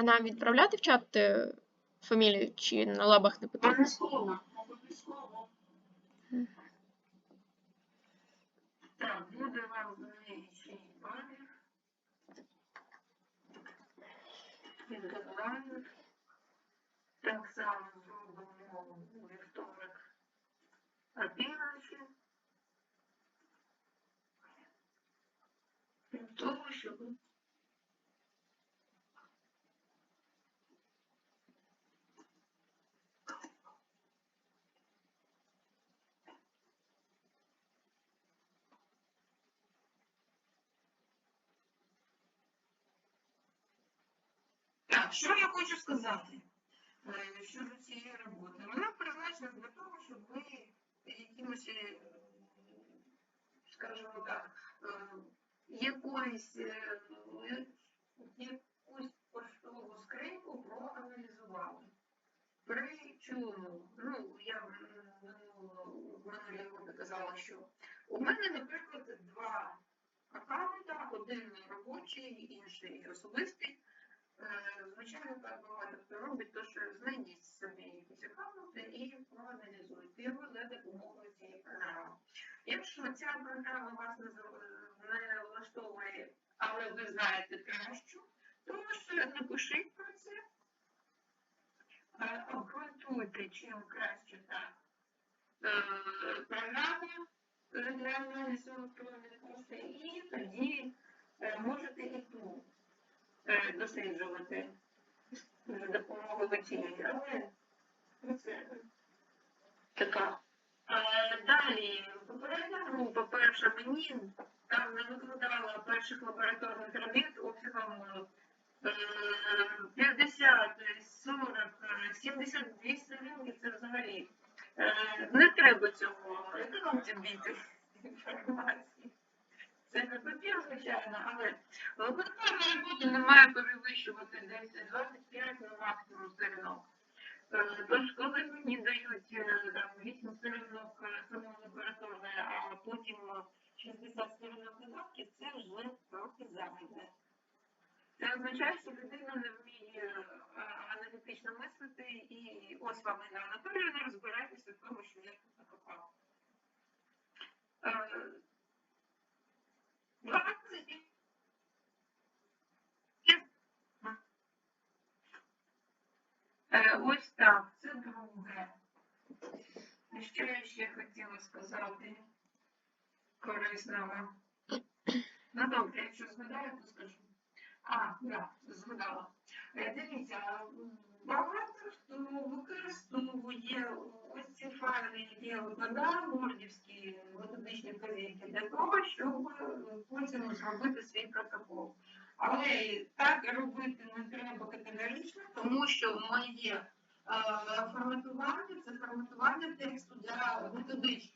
А нам відправляти в чат е, фамілію чи на лабах не потрібно? Так, буде вам. Так само зробимо вівторок опівночі. Для того, щоб Так, що я хочу сказати е, щодо цієї роботи? Вона призначена для того, щоб ви якимось, е, скажімо так, е, якоюсь, е, якусь поштову скриньку проаналізували. Причому, ну, я в минулій роботі казала, що у мене, наприклад, два аккаунта, один робочий, інший особистий. Е, Звичайно, так багато хто робить, то що знайдіть собі якісь аккаунти і проаналізуйте його за допомогою цієї програми. Якщо ця програма вас не, влаштовує, але ви знаєте кращу, то ж напишіть про це, Е, обґрунтуйте, чим краще та е, програма для аналізу електронних коштів, і тоді можете і досліджувати за допомогою цієї. Але ну, така. Е, Далі, попередня група, перша мені там не викладала перших лабораторних робіт обсягом е, 50, 40, е, 72 сторінки, це взагалі. е, Не треба цього економити біти інформації. Це не папір, звичайно, але лабораторна робота не має перевищувати 10-25, ну максимум сторінок. Е, Тож, коли мені дають е, там 8 сторінок е, самої лабораторної, а потім е, 60 сторінок додатки, це вже трохи зайве. Це означає, що людина не вміє аналітично мислити, і ось вам Інна Анатоліївна, розбирайтеся в тому, що я тут накопав. Е, 20 Ось так, це друге. Що я ще хотіла сказати корисного? Ну добре, якщо згадаю, то скажу. А, да, згадала. Е, Дивіться, багато хто використовує ці файли, які мордівські методичні вказівки, для того, щоб потім зробити свій протокол. Але так робити не треба категорично, тому що моє е, форматування це форматування тексту для методички.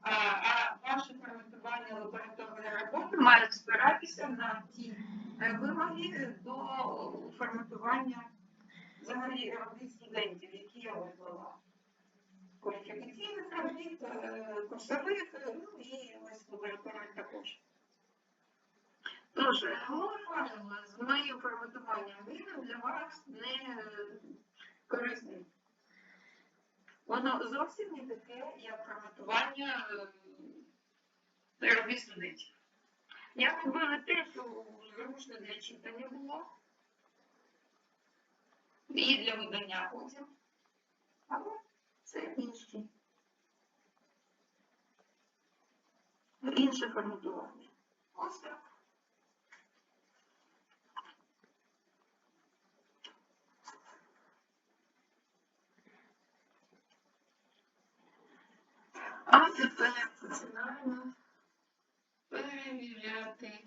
А, а ваше форматування лабораторної роботи має спиратися на ті е, вимоги до форматування взагалі робіт студентів, які я виклала. Кваліфікаційних робіт, курсових, ну і ось лабораторних також. Тож, файл з моїм форматуванням він для вас не корисний. Воно зовсім не таке, як форматування е, робіт студентів. Я робила те, що зручно для читання було. І для видання потім. Але це інші. Інше форматування. Ось так. А тепер починаємо перевіряти.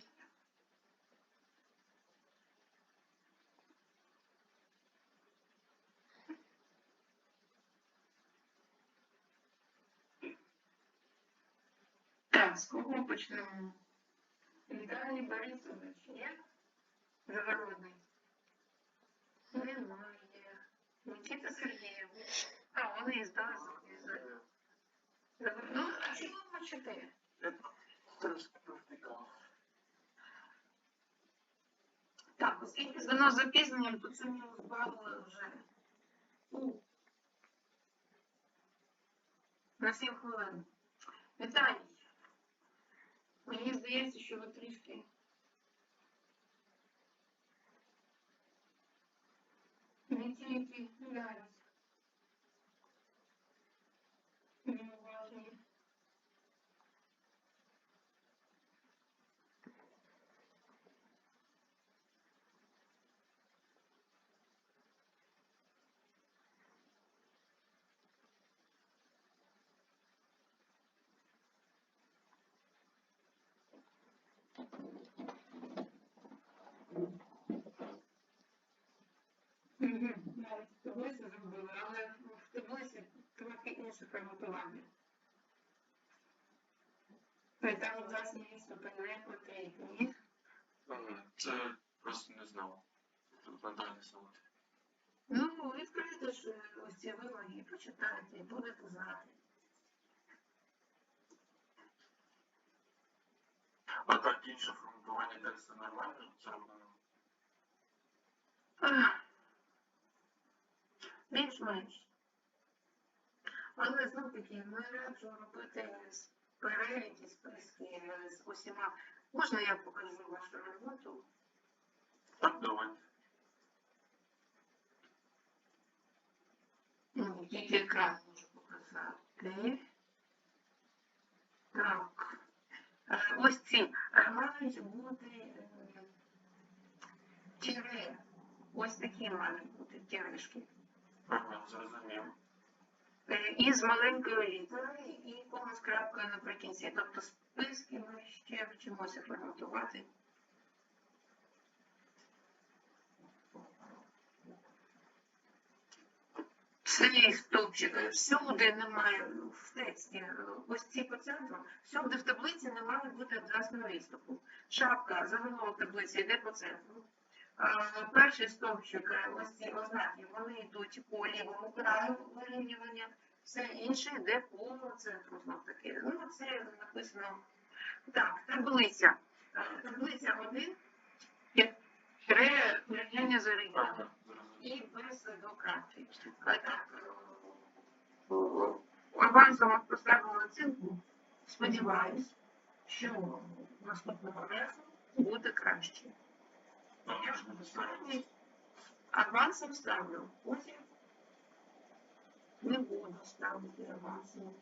Так, з кого почнемо? Віталій Борисович є? Загородний. Немає. Нікіта Сергійович. А, вони із Дазу. Ну, а чому мовчите? Трошки повтикав. Так, Оскільки воно з запізненням, то це мінус бал вже. У. На 7 хвилин. Віталій. Мені здається, що ви трішки. Не тільки гуляють. Таблиці зробили, але в таблиці трохи інше форматування. Там власне відступи не потрібні. Ага, Це просто не знав. Викладання не. Ну, відкрийте ж ось ці вимоги почитайте, будете знати. А так інше форматування тексту нормально зроблено. Ах. Більш-менш. Але знов таки не раджу робити переліки, списки з усіма. Можна я покажу вашу роботу? Так, давайте. Ну, тільки екран можу показати. Так. Е, Ось ці мають бути е, тире. Ось такі мають бути тиришки. Ага. Е, І з маленькою літерою, і кома з крапкою наприкінці. Тобто списки ми ще вчимося форматувати. Цей стовпчик всюди немає в тексті. Ось ці по центру, всюди в таблиці не має бути абзацного відступу. Шапка заголовок таблиці йде по центру. Перший стовпчик, ось ці ознаки, вони йдуть по лівому краю вирівнювання, все інше йде по центру знов таки. Ну, це написано. Так, таблиця. Таблиця 1 є тире порівняння з оригіналом і без дократів. А так, поставили оцінку. Сподіваюсь, що наступного разу буде краще. Ж сьогодні авансом ставлю, потім не буду ставити авансом.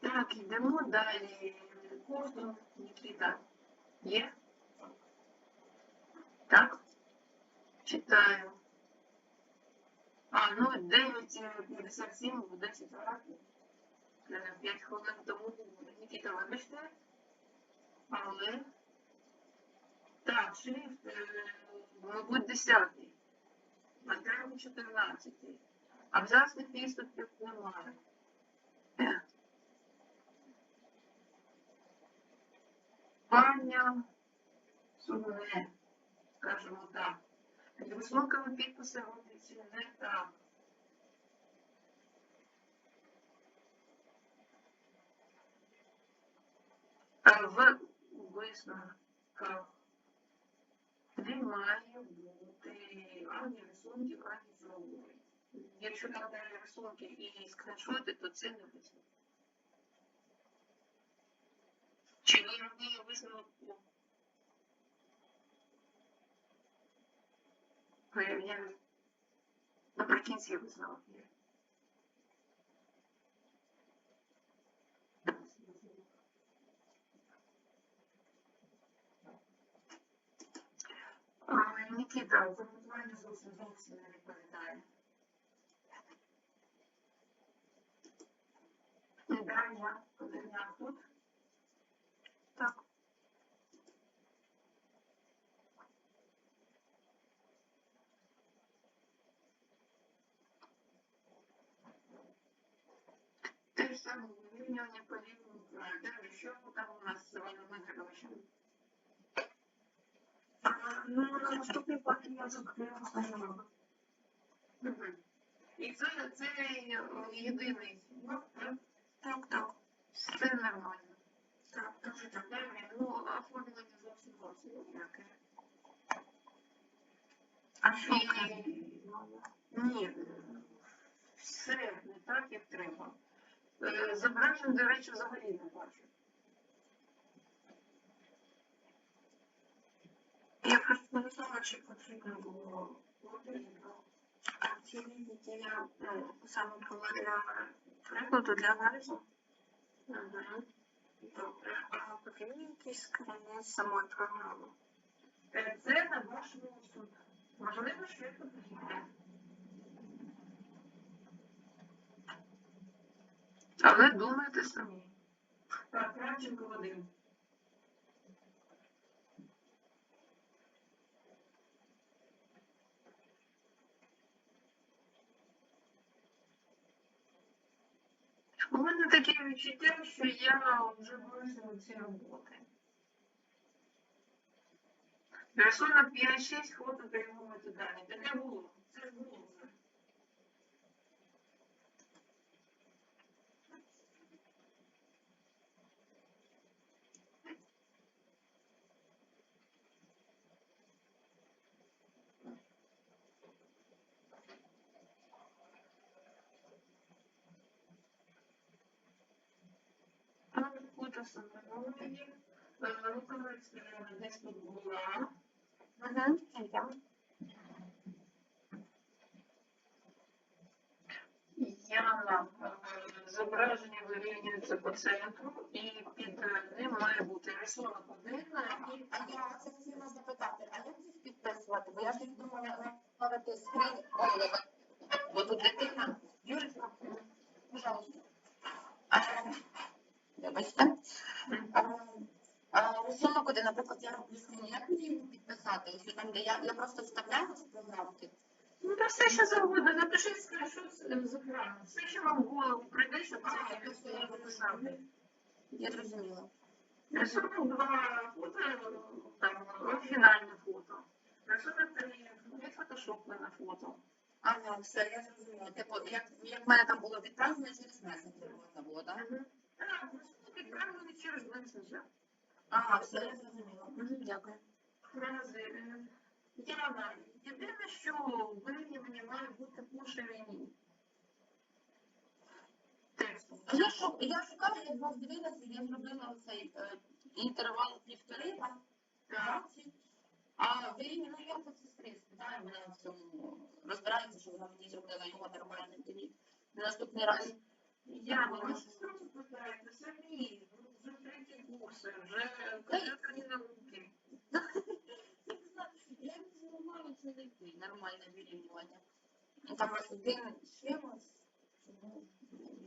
Так, йдемо далі. Кожну Нікіта є? Так? Читаю. А, ну 9.57 в 10 років. 5 хвилин тому. Нікіта, вибачте. Але. Так, шрифт, е, мабуть, 10. А треба 14. Абзацних відступів немає. Паня сумне, скажімо так. Рисункові підписи робляться не так. В висновках не має бути ані рисунків, ані зроблених. Якщо там далі рисунки і скріншоти, то це не висновок. Чи ви робили висновок наприкінці висновок є? А, Нікіта, форматування зовсім зовсім не відповідає. Далі, подивляю тут. Так. Те ж саме вирівнювання по лівому краю. Далі, що там у нас з Іваном Ігоровичем? Наступний пакет я закрию останнього. Мгм. І це, це єдиний так? Так, Все нормально. так, дуже так. Ну, оформлення зовсім зовсім ніяке. А що? Ні. Все не так, як треба. Е, Зображень, до речі, взагалі не бачу. Я просто не знала, чи потрібно було ці відео я ну, саме була для прикладу для аналізу. Угу. Добре. А потрібен якийсь скрінець самої програми? Е, Це на ваш розсуд. Можливо, що я потрібно. Але думайте самі. Так, Кравченко Вадим. У мене таке відчуття, що я вже вирішила ці роботи. Рисунок 5-6, фото перемовити дані. Таке було. Це ж було вже. Там Угу. Я. Яна, е, зображення вирівнюється по центру і під ним має бути рисунок один А я це хотіла запитати, а як їх підписувати? Бо я ж їх думала ставити скрин. Ой, бо тут дитина. Юрочка, пожалуйста. А, Вибачте. А, а, Рисунок один, наприклад, я роблю як мені підписати? Ось там, де я, я просто вставляю з програмки. Ну, та все, що завгодно. Напишіть скріншот з екрану. Все, що вам в голову прийде, щоб це якось написати. Я зрозуміла. Рисунок два фото, там, оригінальне фото. Рисунок три, відфотошоплене фото. Ага, все, я зрозуміла. Типу, як, як в мене там було відправлено через месенджер можна було, так? Так, рисунок відправлений через месенджер. Ага, все, я зрозуміла. Дякую. Яна, єдине, що вирівнювання має бути по ширині. Тексту. Я, шу- я шукала, я двох дивилася, я зробила цей е, інтервал півтори, там, 20. А ну я тут сестри спитаю, вона в цьому розбирається, що вона мені зробила його нормально тоді. На наступний раз. Яна, ви сестру питаєте самі, вже треті курси, вже комп'ютерні науки. Я не нормально це знайти, нормальне вирівнювання. Там ось один схема,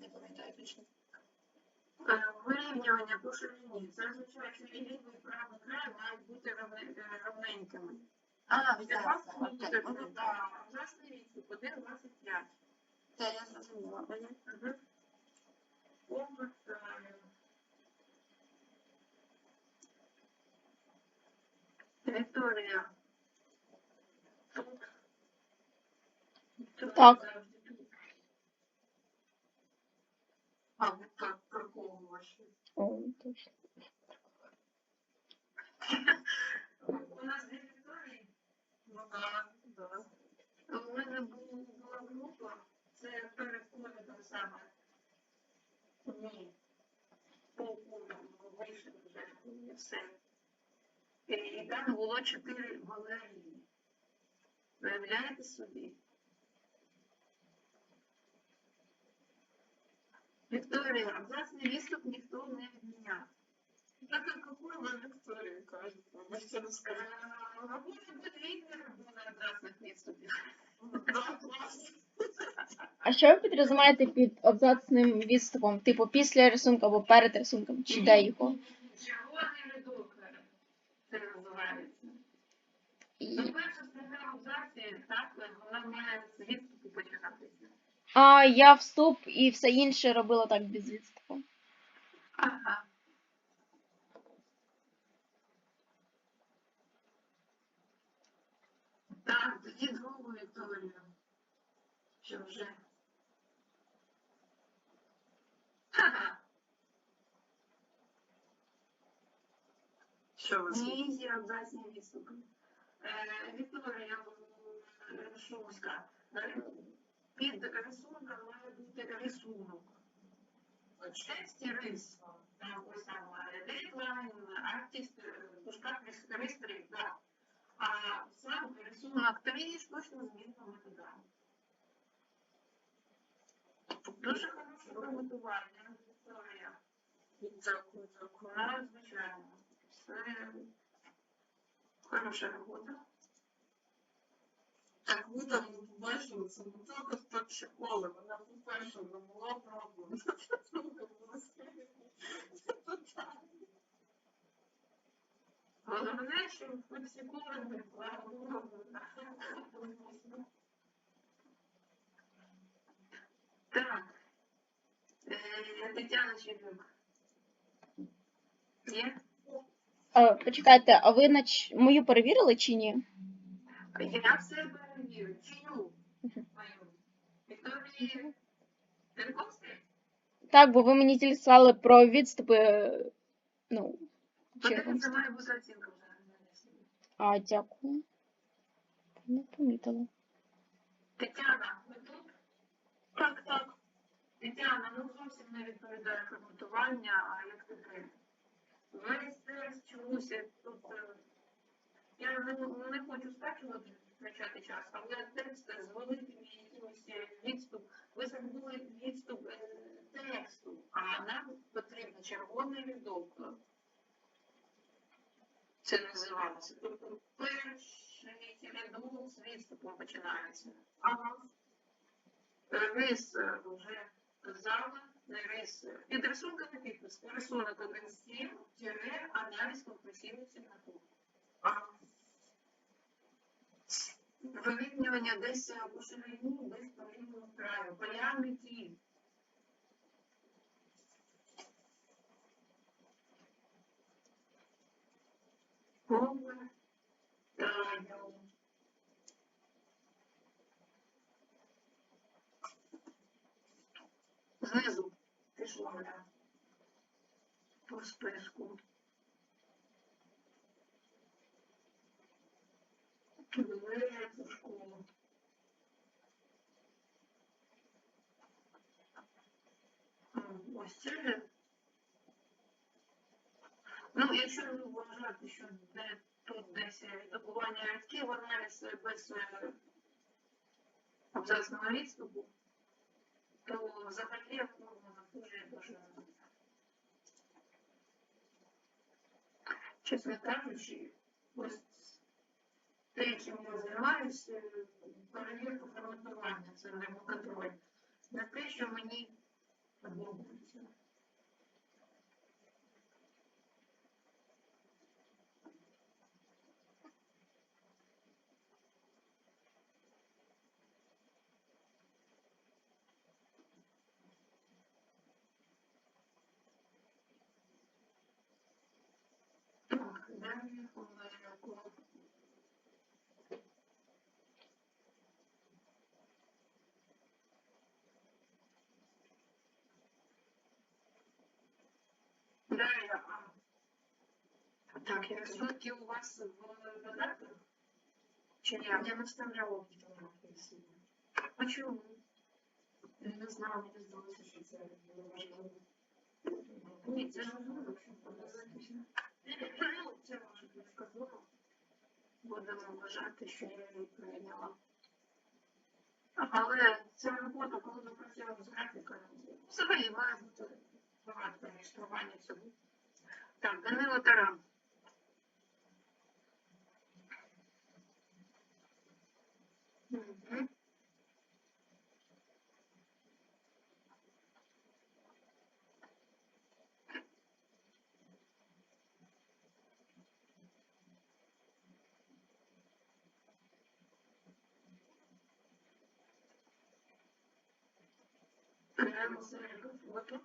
не пам'ятаю точно. Вирівнювання по ширині. Це означає, що і лівий і правий край мають бути равне- равненькими. А, все, вас буде власний відступ 1,25. Це я зрозуміла. Мгм. Вікторія. Тут. Тут Так. А, ви так приховувачі. О, точно. У нас дві Вікторії? Ну так, так. У мене бу- була група, це перед ковідом саме. Ні. По ковіду вийшли вже все. І там було чотири Валерії. Виявляєте собі? Вікторія, абзацний відступ ніхто не відміняв. Так а какой вы Виктория, кажется? Вы что рассказали? А может быть, Витер был на абзацных відступів. Да, классно. А що ви підрозумієте під абзацним відступом? Типу після рисунку або перед рисунком? Чи де його? Ну, перша стаття абзаці, так, вона має з відступу починатися. А я вступ і все інше робила так без відступу. Ага. Так, тоді другу Вікторію. Що вже? Ха-ха. Що ви? Ні, є абзацні відступи. Е, Вікторія, е, Шуська. Е, Під рисунком має бути рисунок. В тексті рис. Ось там е, дедлайн, артист, в дужках рис- ристрик, да. А сам рисунок 3 штучно змінного методами. Дуже хороше приготування, Вікторія. Дякую, дякую. Звичайно. Хороша робота. Так ви там бачили, це не тільки старші школи, вона по-перше не була проблем. Головне, що ви психологи, слава Богу. Так. Е, Тетяна Щебюк. Є? А, почекайте, а ви нач... мою перевірили чи ні? Я все перевірю. Чию? Мою. Вікторії? Так, бо ви мені тільки сказали про відступи. е, Ну, Подивіться, червонські. має бути оцінка вже. А, дякую. Не помітила. Тетяна, ви тут? Так, так. Тетяна, ну зовсім не відповідає форматування, а як таке? Весь текст чомусь тут. е, Я не, хочу скачувати, втрачати час, але текст з великим якимось е, відступ. Ви забули відступ е, тексту, а нам потрібно червоний рядок. Це називається. Тобто перший рядок з відступом починається. Ага. Рис е, вже е, Під рисунками підпис. Рисунок 1.7, тире, аналіз компресійної сигнатури. Вирівнювання десь по ширині, десь по лівому краю. Полярний ті. Повне. Таю. Знизу пішло гля. По списку. Двері в школу. Ось це. Ну, якщо ви вважаєте, що де, тут десь віддобування рядків, аналіз без е, абзацного відступу, то взагалі дуже. Чесно кажучи, ось те, чим я займаюся, перевірка форматування, це контроль. На те, що мені подобається. Так, далі помилку. Далі, а, так, я рисунки у вас в додатках? Чи ні? Я не вставляла в фотографії. А чому? Я не знаю, мені здалося, що це було важливо. Ні, це ж це може бути. Будемо вважати, що я її прийняла. Але ця робота, коли ми працюємо з графікою, взагалі має бути багато реєстрування цього. Так, Данило Таран. Прямо тут.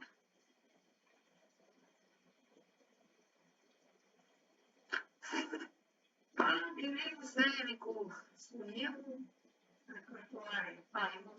Пан Іллін Зеліку своєму репертуарі. А, йому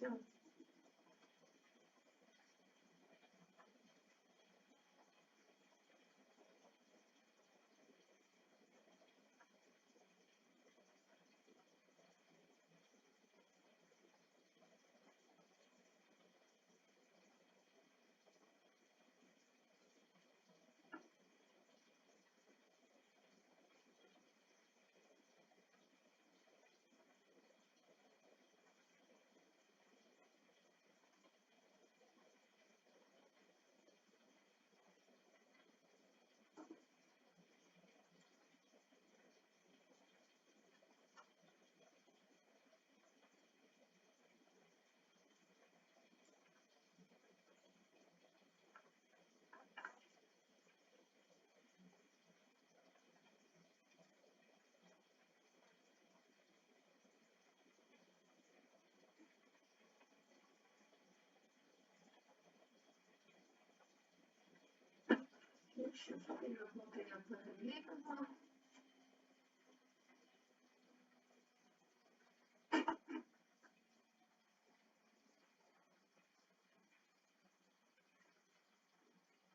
не все. Якщо собі роботи я.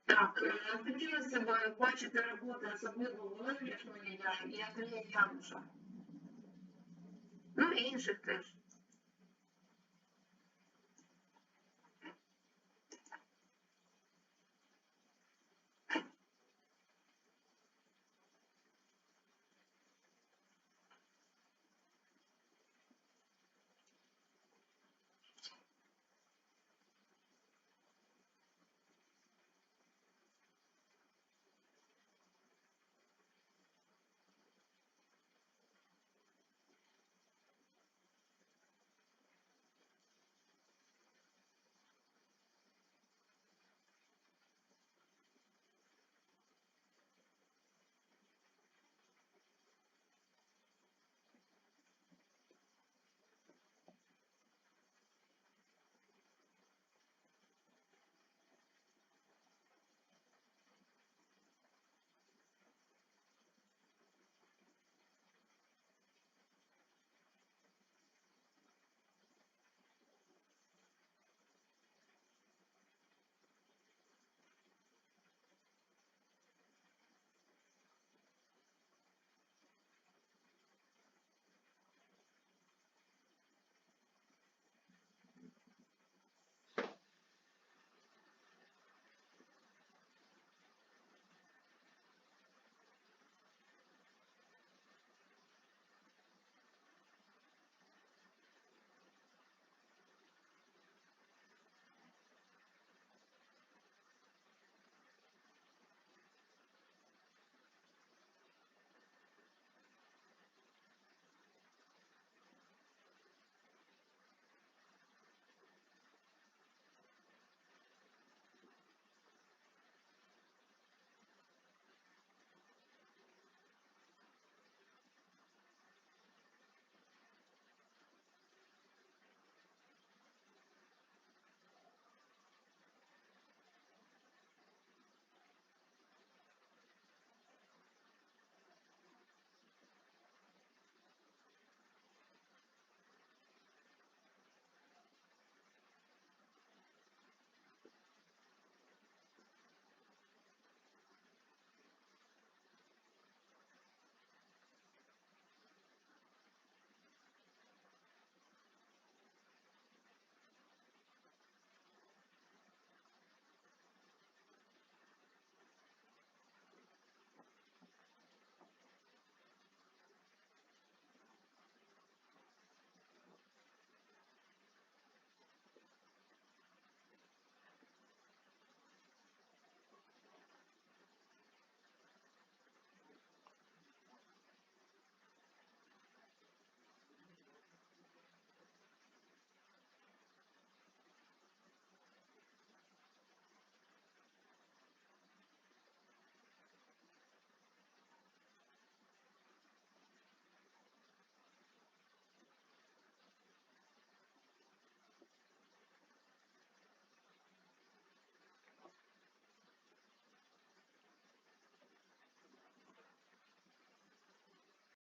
Так, е, хотілося б бачити роботи особливо Володимира і Андрія Януша. Ну і інших теж.